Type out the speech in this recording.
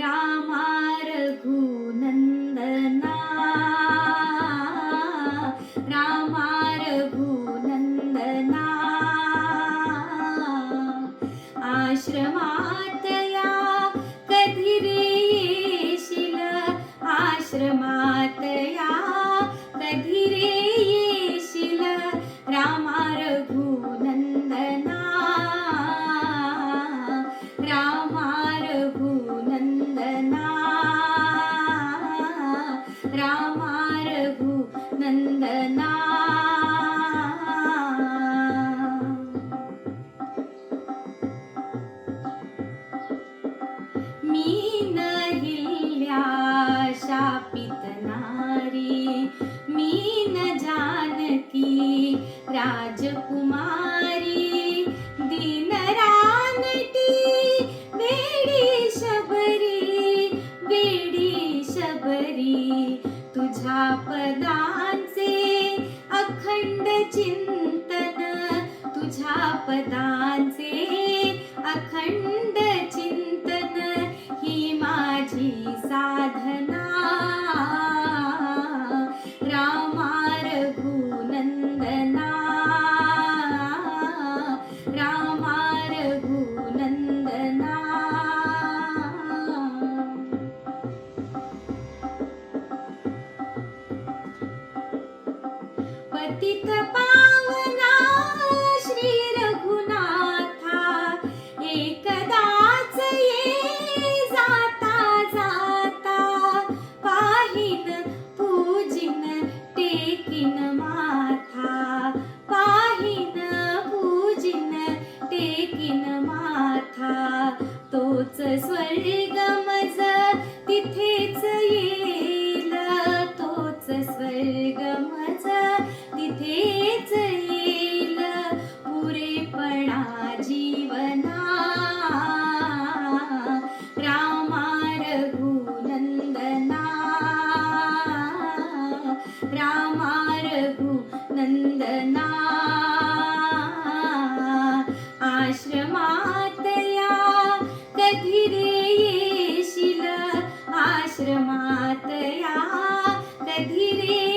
रामा आश्रमात या कधी रे येशील? आश्रमात या कधी रे शापित नारी मी न जानकी राजकुमारी दीन रानटी वेडी शबरी वेडी शबरी तुझ्या पदांचे अखंड चिंतन तुझ्या पदांचे अखंड साधना। रामा रघुनंदना रामा रघुनंदना पतित पा तोच तिथेच येईल तोच स्वर्ग तिथेच येईल पुरेपणा जीवना. रामा रघुनंदना रामा रघुनंदना आश्रमा कधी रे येशील आश्रमात या. कधी रे